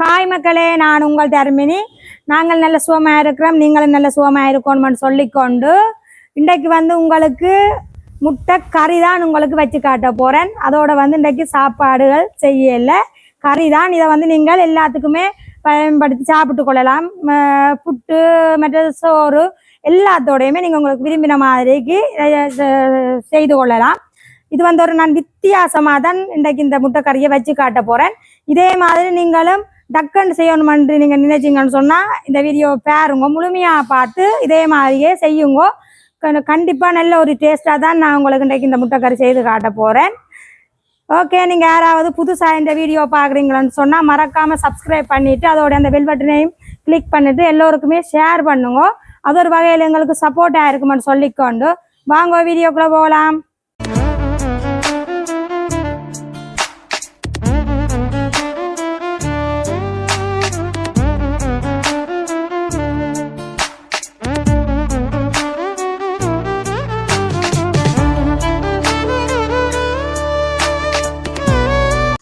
Hi மக்களே. நான் உங்கள் தர்மினி. நாங்கள் நல்ல சுகமாக இருக்கிறோம். நீங்களும் நல்ல சுகமாக இருக்கணும்னு சொல்லிக்கொண்டு இன்றைக்கு வந்து உங்களுக்கு முட்டை கறி தான் உங்களுக்கு வச்சு காட்ட போகிறேன் அதோட வந்து இன்றைக்கு சாப்பாடுகள் செய்யல. கறி தான். இதை வந்து நீங்கள் எல்லாத்துக்குமே பயன்படுத்தி சாப்பிட்டு கொள்ளலாம். புட்டு மற்ற சோறு எல்லாத்தோடையுமே நீங்கள் உங்களுக்கு விரும்பின மாதிரிக்கு செய்து கொள்ளலாம். இது வந்து ஒரு நான் வித்தியாசமாக தான் இன்றைக்கு இந்த முட்டைக்கறியை வச்சு காட்ட போகிறேன் இதே மாதிரி நீங்களும் டக்குன்னு செய்யணுமென்று நீங்கள் நினைச்சிங்கன்னு சொன்னால் இந்த வீடியோ பாருங்க முழுமையாக பார்த்து இதே மாதிரியே செய்யுங்க. கண்டிப்பாக நல்ல ஒரு டேஸ்ட்டாக தான் நான் உங்களுக்கு இன்றைக்கு இந்த முட்டைக்கறி செய்து காட்ட போகிறேன் ஓகே நீங்கள் யாராவது புதுசாக இந்த வீடியோ பார்க்குறீங்களன்னு சொன்னால் மறக்காமல் சப்ஸ்கிரைப் பண்ணிவிட்டு அதோட அந்த பெல் கிளிக் பண்ணிவிட்டு எல்லோருக்குமே ஷேர் பண்ணுங்க. அது ஒரு வகையில் எங்களுக்கு சப்போர்ட்டாக இருக்குமென்னு சொல்லிக்கொண்டு வாங்க வீடியோக்குள்ளே போகலாம்.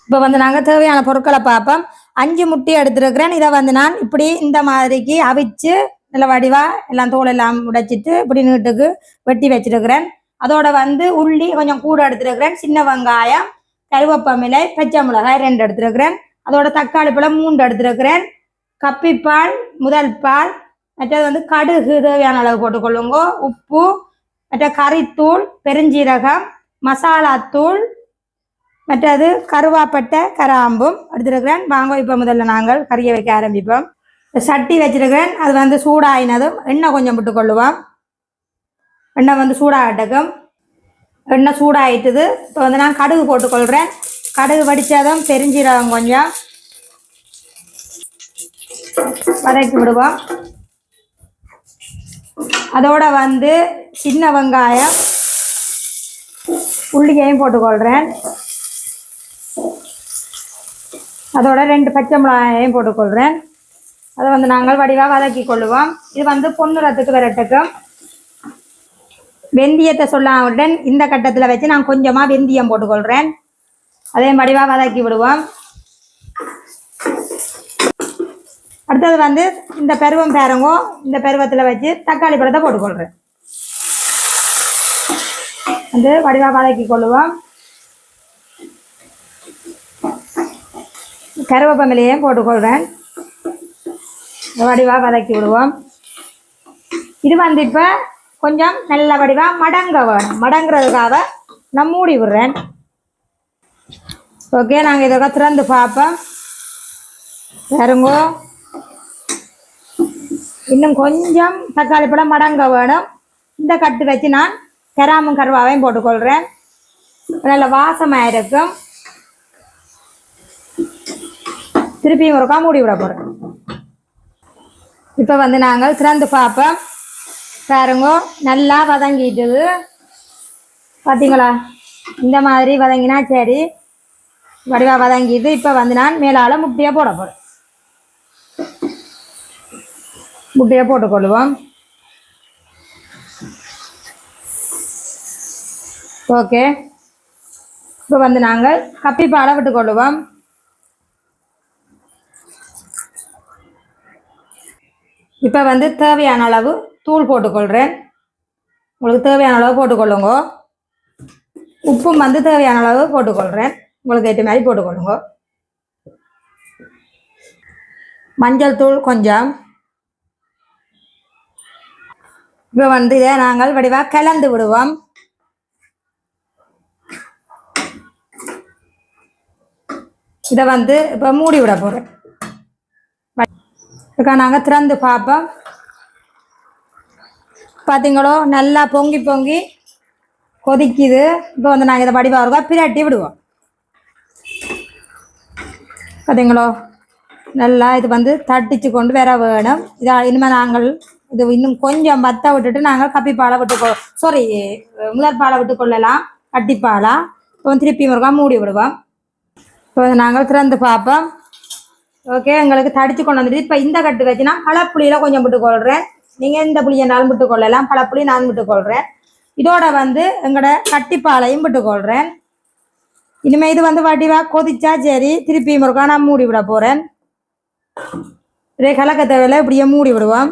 இப்போ வந்து நாங்கள் தேவையான பொருட்களை பார்ப்போம். அஞ்சு முட்டி எடுத்துருக்கிறேன். இதை வந்து நான் இப்படி இந்த மாதிரிக்கு அவிச்சு நல்ல வடிவா எல்லாம் தோல் எல்லாம் உடைச்சிட்டு இப்படி நீட்டுக்கு வெட்டி வச்சிருக்கிறேன். அதோட வந்து உள்ளி கொஞ்சம் கூட எடுத்துருக்கிறேன். சின்ன வெங்காயம் கருவேப்பமிலை பச்சை மிளகாய் ரெண்டு எடுத்துருக்கிறேன். அதோட தக்காளி பழம் மூன்று எடுத்துருக்கிறேன். கப்பிப்பால் முதல் பால் மற்றது வந்து கடுகு தேவையான அளவு போட்டுக்கொள்ளுங்க. உப்பு மற்ற கறித்தூள் பெருஞ்சீரகம் மசாலாத்தூள் மற்றது கருவாப்பட்டை கராம்பும் எடுத்துருக்கிறேன். வாங்க இப்போ முதல்ல நாங்கள் கறியை வைக்க ஆரம்பிப்போம். சட்டி வச்சிருக்கிறேன். அது வந்து சூடாயினதும் எண்ணெய் கொஞ்சம் விட்டுக்கொள்ளுவோம் எண்ணெய் வந்து சூடாகட்டக்கும் எண்ணெய் சூடாயிட்டுது. இப்போ வந்து நான் கடுகு போட்டுக்கொள்கிறேன். கடுகு வடித்ததும் பெருஞ்சீரகம் கொஞ்சம் வதக்கி விடுவோம். அதோட வந்து சின்ன வெங்காயம் உள்ளியையும் போட்டுக்கொள்கிறேன். அதோட ரெண்டு பச்சை மிளகாயையும் போட்டுக்கொள்கிறேன் அதை வந்து நாங்கள் வடிவாக வதக்கி கொள்ளுவோம் இது வந்து பொன்னிறத்துக்கு விரட்டுக்கும் வெந்தயத்தை சொல்லாவுடன் இந்த கட்டத்தில் வச்சு நான் கொஞ்சமாக வெந்தயம் போட்டுக்கொள்கிறேன் அதே வடிவாக வதக்கி விடுவோம். அடுத்தது வந்து இந்த பருவம் பேரங்கோ இந்த பருவத்தில் வச்சு தக்காளி பழத்தை போட்டுக்கொள்கிறேன் வந்து வடிவாக வதக்கி கொள்ளுவோம் கருவேப்பமிலையும் போட்டுக்கொள்வேன்? வடிவாக வதக்கி விடுவோம். இது வந்து இப்போ கொஞ்சம் நல்ல வடிவாக மடங்க வேணும். மடங்குறதுக்காக நான் மூடி விடுறேன். ஓகே நாங்கள் இதோட திறந்து பார்ப்போம். பாருங்கோ. இன்னும் கொஞ்சம் தக்காளி பழம் மடங்க வேணும். இந்த கட்டு வச்சு நான் கராமும் கருவாவையும் போட்டுக்கொள்கிறேன் நல்ல வாசமாக இருக்கும். திருப்பியும் ஒருக்கா மூடி விட போகிறேன் இப்போ வந்து நாங்கள் திறந்து பார்ப்போம் பாருங்க நல்லா வதங்கிட்டது. பார்த்தீங்களா இந்த மாதிரி வதங்கினா சரி வடிவாக வதங்கிட்டு இப்போ வந்து நான் மேலால் முட்டையை போட போகிறேன் முட்டையை போட்டுக்கொள்ளுவோம் ஓகே. இப்போ வந்து நாங்கள் கப்பிப்பாலை விட்டுக்கொள்ளுவோம் இப்போ வந்து தேவையான அளவு தூள் போட்டுக்கொள்கிறேன் உங்களுக்கு தேவையான அளவு போட்டுக்கொள்ளுங்க. உப்பும் வந்து தேவையான அளவு போட்டுக்கொள்கிறேன் உங்களுக்கு ஏற்ற மாதிரி போட்டுக்கொள்ளுங்க. மஞ்சள் தூள் கொஞ்சம். இப்போ வந்து இதை நாங்கள் வடிவாக கலந்து விடுவோம். இதை வந்து இப்போ மூடி விட போகிறேன் இருக்கா? நாங்கள் திறந்து பார்ப்போம் பார்த்தீங்களோ நல்லா பொங்கி பொங்கி கொதிக்குது. இப்போ வந்து நாங்கள் இதை வடிவாக இருக்கோம். பிரட்டி விடுவோம். பார்த்தீங்களோ நல்லா இது வந்து தட்டிச்சு கொண்டு வர வேணும். இதை இனிமேல் நாங்கள் இது இன்னும் கொஞ்சம் பத்த விட்டுட்டு நாங்கள் கப்பிப்பாலை விட்டுக்கொ சாரி முதல் பாலை விட்டு கொள்ளலாம். கட்டிப்பாலா. இப்போ திருப்பி முருகா மூடி விடுவோம். இப்போ நாங்கள் திறந்து பார்ப்போம் ஓகே எங்களுக்கு தடிச்சு கொண்டு வந்துட்டு இப்போ இந்த கட்டு வச்சுன்னா பழப்புளியில கொஞ்சம் விட்டு கொள்றேன் நீங்கள் இந்த புளியனாலும் விட்டு கொள்ளலாம் பழப்புளி நான் விட்டு கொள்றேன் இதோட வந்து எங்களோட கட்டிப்பாலையும் விட்டு கொள்றேன் இனிமேல் இது வந்து வடிவா கொதிச்சா சரி திருப்பி முருகா நான் மூடி விட போகிறேன் இதே கலக்க தேவையில்ல இப்படியே மூடி விடுவோம்.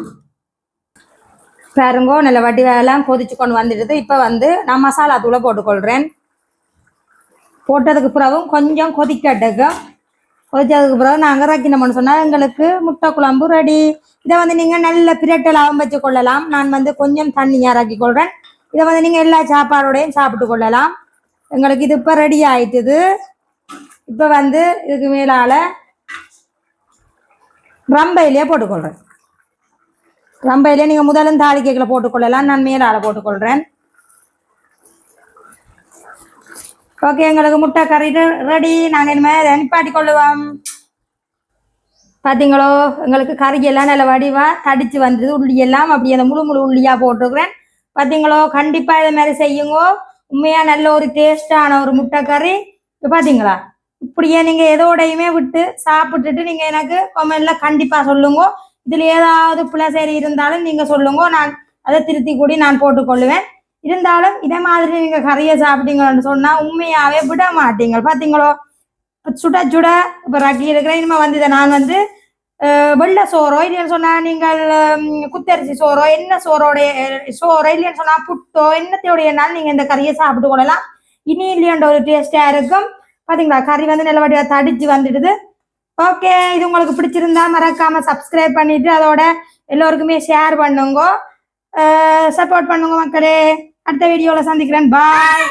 பாருங்கோ நல்ல வடிவெல்லாம் கொதிச்சு கொண்டு வந்துடுது. இப்போ வந்து நான் மசாலா தூளை போட்டுக்கொள்கிறேன் போட்டதுக்கு பிறகும் கொஞ்சம் கொதிக்கட்டுக்கும் கொதிச்சதுக்கு பிறகு நாங்கள் ரக்கினோம்னு சொன்னால் எங்களுக்கு முட்டை குழம்பு ரெடி இதை வந்து நீங்கள் நல்ல பிரட்டலாகவும் வச்சு கொள்ளலாம். நான் வந்து கொஞ்சம் தண்ணியாக இறக்கி கொள்கிறேன் இதை வந்து நீங்கள் எல்லா சாப்பாடோடையும் சாப்பிட்டு கொள்ளலாம். எங்களுக்கு இது இப்போ ரெடி ஆயிட்டுது. இப்போ வந்து இதுக்கு மேலால் ரம்பையிலேயே போட்டுக்கொள்கிறேன் ரம்பையிலே நீங்கள் முதலும் தாலி கேக்கில் போட்டுக்கொள்ளலாம் நான் மேலால் போட்டுக்கொள்கிறேன் ஓகே எங்களுக்கு முட்டை கறி ரெடி நாங்கள் இனிமேல் நிப்பாட்டி கொள்ளுவோம். பார்த்தீங்களோ எங்களுக்கு கறி எல்லாம் நல்ல வடிவாக தடிச்சு வந்தது. உள்ளி எல்லாம் அப்படி அந்த முழு முழு உள்ளியாக போட்டிருக்கிறேன். பார்த்தீங்களோ கண்டிப்பாக இதை மாதிரி செய்யுங்க. உண்மையாக நல்ல ஒரு டேஸ்டான ஒரு முட்டை கறி. இப்போ பார்த்தீங்களா இப்படியே நீங்கள் எதோடையுமே விட்டு சாப்பிட்டுட்டு நீங்கள் எனக்கு கொமெண்டில் கண்டிப்பாக சொல்லுங்க. இதில் ஏதாவது பிள்ளை சரி இருந்தாலும் நீங்கள் சொல்லுங்க. நான் அதை திருத்தி கூடி நான் போட்டுக்கொள்ளுவேன். இருந்தாலும் இதே மாதிரி நீங்க கறியை சாப்பிட்டீங்கன்னு சொன்னா உண்மையாவே விட மாட்டீங்க. பாத்தீங்களோ? சுட சுட இப்போ ரக்கி இருக்கிறேன் இனிமே வந்து இதை நான் வந்து வெள்ளை சோறோ இல்லைன்னு சொன்னா நீங்கள் குத்தரிசி சோறோ என்ன சோறோடைய சோறோ இல்லைன்னு சொன்னா புட்டோ என்னத்தையோடையனாலும் நீங்க இந்த கறியை சாப்பிட்டு கொள்ளலாம். இனி இல்லையன்ற ஒரு டேஸ்டா இருக்கும். பாத்தீங்களா? கறி வந்து நல்ல தடிச்சு வந்துடுது. ஓகே இது உங்களுக்கு பிடிச்சிருந்தா மறக்காம சப்ஸ்கிரைப் பண்ணிட்டு அதோட எல்லோருக்குமே ஷேர் பண்ணுங்க. சப்போர்ட் பண்ணுங்க மக்களே. அடுத்த வீடியோல சந்திக்கிறேன். பாய்